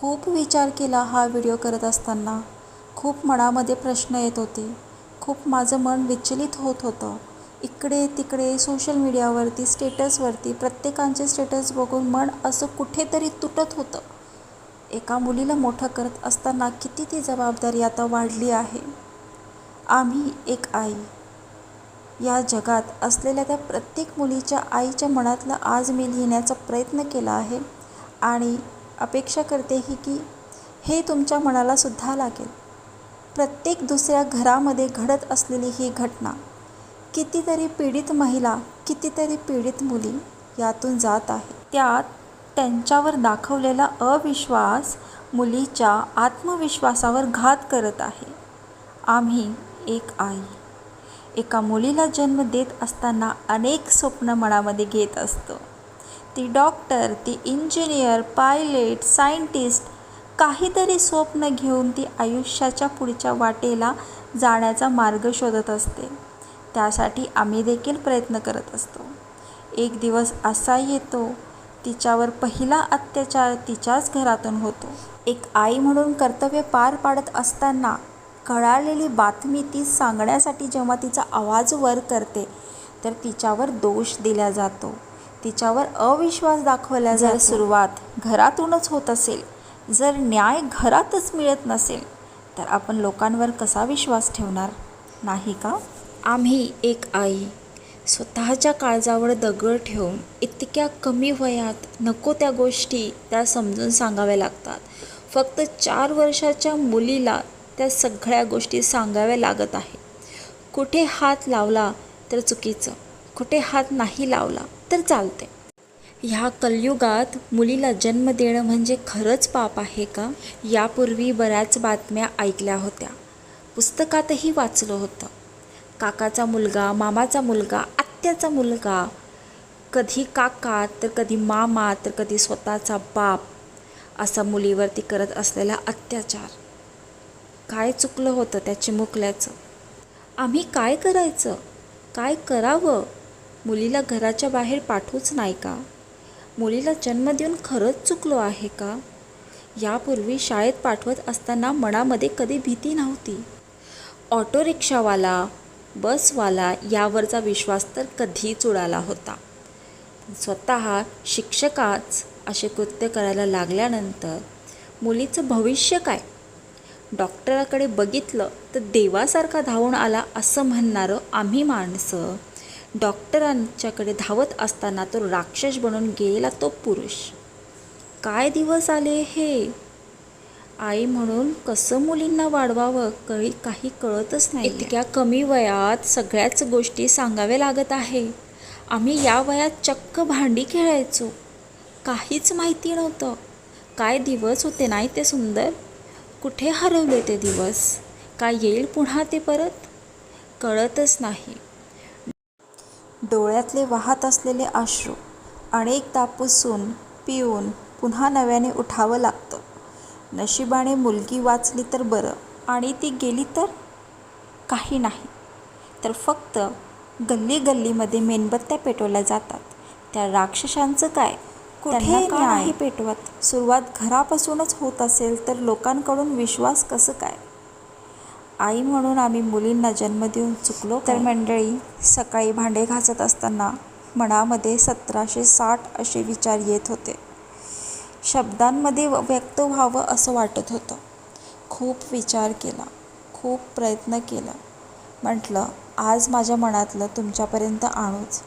खूप विचार केला हा व्हिडिओ करत असताना. खूप मनामध्ये प्रश्न येत होते. खूप माझं मन विचलित होत होतं. इकडे तिकडे सोशल मीडियावरती स्टेटसवरती प्रत्येकांचे स्टेटस बघून मन असं कुठेतरी तुटत होतं. एका मुलीला मोठं करत असताना किती ती जबाबदारी आता वाढली आहे? आम्ही एक आई. या जगात असलेल्या त्या प्रत्येक मुलीच्या आईच्या मनातलं आज मी लिहिण्याचा प्रयत्न केला आहे आणि अपेक्षा करते ही की हे तुमच्या मनालासुद्धा लागेल. प्रत्येक दुसऱ्या घरामध्ये घडत असलेली ही घटना कितीतरी पीडित महिला कितीतरी पीडित मुली यातून जात आहे. त्यात त्यांच्यावर दाखवलेला अविश्वास मुलीच्या आत्मविश्वासावर घात करत आहे. आम्ही एक आई. एका मुलीला जन्म देत असताना अनेक स्वप्न मनामध्ये घेत असतो. ती डॉक्टर ती इंजिनियर पायलट सायंटिस्ट काहीतरी स्वप्न घेऊन ती आयुष्याच्या पुढच्या वाटेला जाण्याचा मार्ग शोधत असते. त्यासाठी आम्ही देखील प्रयत्न करत असतो. एक दिवस असा येतो तिच्यावर पहिला अत्याचार तिच्याच घरातून होतो. एक आई म्हणून कर्तव्य पार पाडत असताना कळालेली बातमी ती सांगण्यासाठी जेव्हा तिचा आवाज वर करते तर तिच्यावर दोष दिला जातो. तिच्यावर अविश्वास दाखवला जर सुरुवात घरातूनच होत असेल जर न्याय घरातच मिळत नसेल तर आपण लोकांवर कसा विश्वास ठेवणार? नाही का? आम्ही एक आई स्वतःच्या काळजावर दगड ठेवून इतक्या कमी वयात नको त्या गोष्टी त्या समजून सांगाव्या लागतात. फक्त चार वर्षाच्या मुलीला त्या सगळ्या गोष्टी सांगाव्या लागत आहे कुठे हात लावला तर चुकीचं कुठे हात नाही लावला तर चालते. ह्या कलयुगात मुलीला जन्म देणं म्हणजे खरंच पाप आहे का? यापूर्वी बऱ्याच बातम्या ऐकल्या होत्या. पुस्तकातही वाचलं होतं. काकाचा मुलगा मामाचा मुलगा आत्याचा मुलगा. कधी काका तर कधी मामा तर कधी स्वतःचा बाप. असा मुलीवरती करत असलेला अत्याचार. काय चुकलं होतं त्या चिमुकल्याचं आम्ही काय करायचं? काय करावं? मुलीला घराच्या बाहेर पाठवूच नाही का? मुलीला जन्म देऊन खरंच चुकलो आहे का? यापूर्वी शाळेत पाठवत असताना मनामध्ये कधी भीती नव्हती. ऑटो रिक्षावाला बसवाला यावरचा विश्वास तर कधीच उडाला होता. स्वतः शिक्षकाच असे कृत्य करायला लागल्यानंतर मुलीचं भविष्य काय? डॉक्टराकडे बघितलं तर देवासारखा धावून आला असं म्हणणारं आम्ही माणसं डॉक्टरांच्याकडे धावत असताना तो राक्षस बनून गेला तो पुरुष. काय दिवस आले हे? आई म्हणून कसं मुलींना वाढवावं? कळी काही कळतच नाही इतक्या कमी वयात सगळ्याच गोष्टी सांगाव्या लागत आहे. आम्ही या वयात चक्क भांडी खेळायचो. काहीच माहिती नव्हतं. काय दिवस होते नाही ते सुंदर? कुठे हरवले ते दिवस? काय येईल पुन्हा ते परत? कळतच नाही. डोळ्यातले वाहत असलेले अश्रू अनेकदा पुसून पिऊन पुन्हा नव्याने उठावं लागतं. नशिबाने मुलगी वाचली तर बरं आणि ती गेली तर? काही नाही. तर फक्त गल्ली गल्लीमध्ये मेणबत्त्या पेटवल्या जातात. त्या राक्षसांचं काय? कुठे नाही पेटवत? सुरुवात घरापासूनच होत असेल तर लोकांकडून विश्वास कसं काय? आई म्हणून आम्ही मुलींना जन्म देऊन चुकलो तर मंडळी सकाळी भांडे घासत असताना मनामध्ये सतराशे साठ असे विचार येत होते. शब्दांमध्ये व्यक्त व्हावं असं वाटत होतं. खूप विचार केला खूप प्रयत्न केला. म्हटलं आज माझ्या मनातलं तुमच्यापर्यंत आणूच.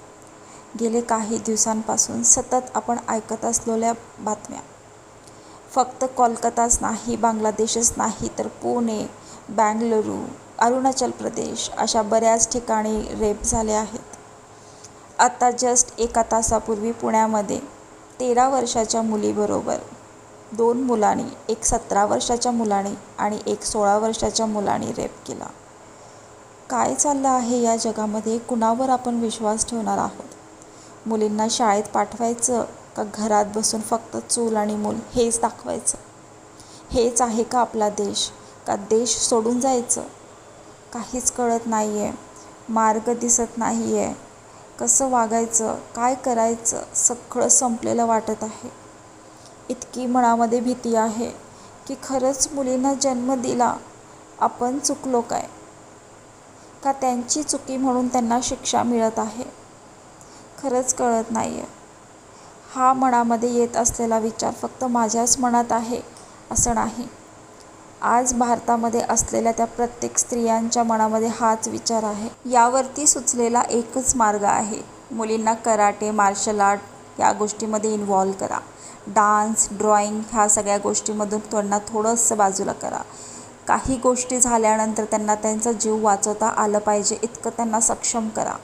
गेले काही दिवसांपासून सतत आपण ऐकत असलेल्या बातम्या. फक्त कोलकाताच नाही बांगलादेशच नाही तर पुणे बँगलुरू अरुणाचल प्रदेश अशा बऱ्याच ठिकाणी रेप झाले आहेत. आता जस्ट एका तासापूर्वी पुण्यामध्ये तेरा वर्षाच्या मुलीबरोबर दोन मुलांनी एक सतरा वर्षाच्या मुलाने आणि एक सोळा वर्षाच्या मुलाने रेप केला. काय चाललं आहे या जगामध्ये? कुणावर आपण विश्वास ठेवणार आहोत? मुलींना शाळेत पाठवायचं का घरात बसून फक्त चूल आणि मूल हेच दाखवायचं? हेच आहे का आपला देश? का देश सोडून जायचं? काहीच कळत नाही आहे मार्ग दिसत नाही आहे कसं वागायचं? काय करायचं? सगळं संपलेलं वाटत आहे. इतकी मनामध्ये भीती आहे की खरंच मुलींना जन्म दिला आपण चुकलो काय? का त्यांची चुकी म्हणून त्यांना शिक्षा मिळत आहे? खरंच कळत नाही आहे हा मनामध्ये येत असलेला विचार फक्त माझ्याच मनात आहे असं नाही. आज भारतामध्ये असलेल्या त्या प्रत्येक स्त्रियांच्या मनामध्ये हाच विचार आहे. यावरती सुचलेला एकच मार्ग आहे. मुलींना कराटे मार्शल आर्ट या गोष्टीमध्ये इन्वॉल्व करा. डान्स ड्रॉइंग ह्या सगळ्या गोष्टीमधून त्यांना थोडंसं बाजूला करा. काही गोष्टी झाल्यानंतर त्यांना त्यांचा जीव वाचवता आलं पाहिजे इतकं त्यांना सक्षम करा.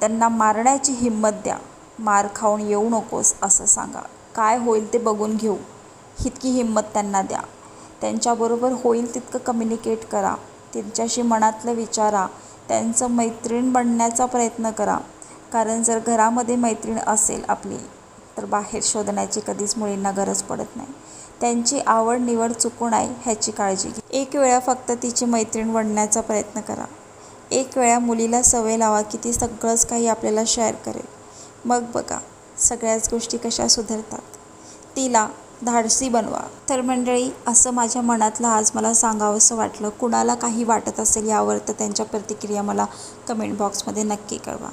त्यांना मारण्याची हिंमत द्या. मार खाऊन येऊ नकोस असं सांगा. काय होईल ते बघून घेऊ. इतकी हिंमत त्यांना द्या. त्यांच्याबरोबर होईल तितकं कम्युनिकेट करा. त्यांच्याशी मनातलं विचारा. त्यांचं मैत्रीण बनण्याचा प्रयत्न करा. कारण जर घरामध्ये मैत्रीण असेल आपली तर बाहेर शोधण्याची कधीच मुलींना गरज पडत नाही. त्यांची आवड निवड चुकू आहे ह्याची काळजी घ्या. एक वेळा फक्त तिची मैत्रीण बनण्याचा प्रयत्न करा. एक वेळा मुलीला सवय लावा की ती सगळंच काही आपल्याला शेअर करेल. मग बघा सगळ्याच गोष्टी कशा सुधारतात. तिला धाडसी बनवा. तर मंडळी असं माझ्या मनातलं आज मला सांगावंसं वाटलं. कुणाला काही वाटत असेल यावर तर त्यांच्या प्रतिक्रिया मला कमेंट बॉक्समध्ये नक्की कळवा.